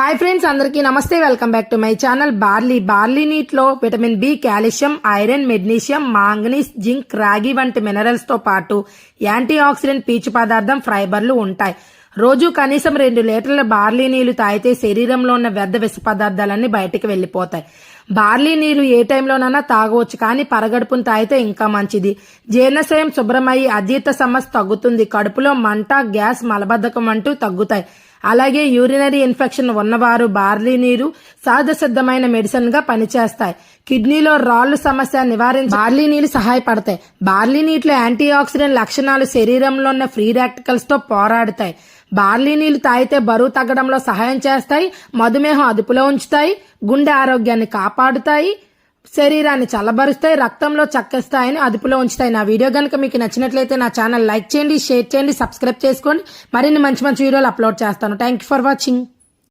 Hi friends అందరికీ నమస్తే. Welcome back to my channel barley barley నీటిలో vitamin B calcium iron magnesium manganese zinc రాగి వంటి మినరల్స్తో పాటు యాంటీ ఆక్సిడెంట్ పీచు పదార్థం ఫైబర్లు ఉంటాయి. రోజు కనీసం రెండు లీటర్ల బార్లీ నీళ్ళు తాగితే శరీరంలో ఉన్న వ్యర్థ విష పదార్థాలన్నీ బయటకు వెళ్ళిపోతాయి బార్లీ నీళ్ళు ఏ టైంలోనైనా తాగవచ్చు కానీ పరగడుపును తాగితే ఇంకా మంచిది. జీర్ణశయం శుభ్రమయ్యి అజీర్త సమస్య తగ్గుతుంది. కడుపులో మంట గ్యాస్ మలబద్ధకం అంటూ తగ్గుతాయి. అలాగే యూరినరీ ఇన్ఫెక్షన్ ఉన్నవారు బార్లీ నీరు సహజ సిద్ధమైన మెడిసిన్గా పనిచేస్తాయి. కిడ్నీలో రాళ్ళు సమస్య నివారించి బార్లీ నీళ్ళు సహాయపడతాయి. బార్లీ నీటిలో యాంటీ ఆక్సిడెంట్ లక్షణాలు శరీరంలో ఉన్న ఫ్రీ రాడికల్స్తో పోరాడతాయి. బార్లీ నీళ్ళు తాగితే బరువు తగ్గడంలో సహాయం చేస్తాయి. మధుమేహం అదుపులో ఉంచుతాయి. గుండె ఆరోగ్యాన్ని కాపాడుతాయి. శరీరాన్ని చల్లబరుస్తాయి రక్తంలో చక్కెస్తాయని అదుపులో ఉంచుతాయి. నా వీడియో కనుక మీకు నచ్చినట్లయితే నా ఛానల్ లైక్ చేయండి షేర్ చేయండి సబ్స్క్రైబ్ చేసుకోండి. మరిన్ని మంచి మంచి వీడియోలు అప్లోడ్ చేస్తాను. Thank you for watching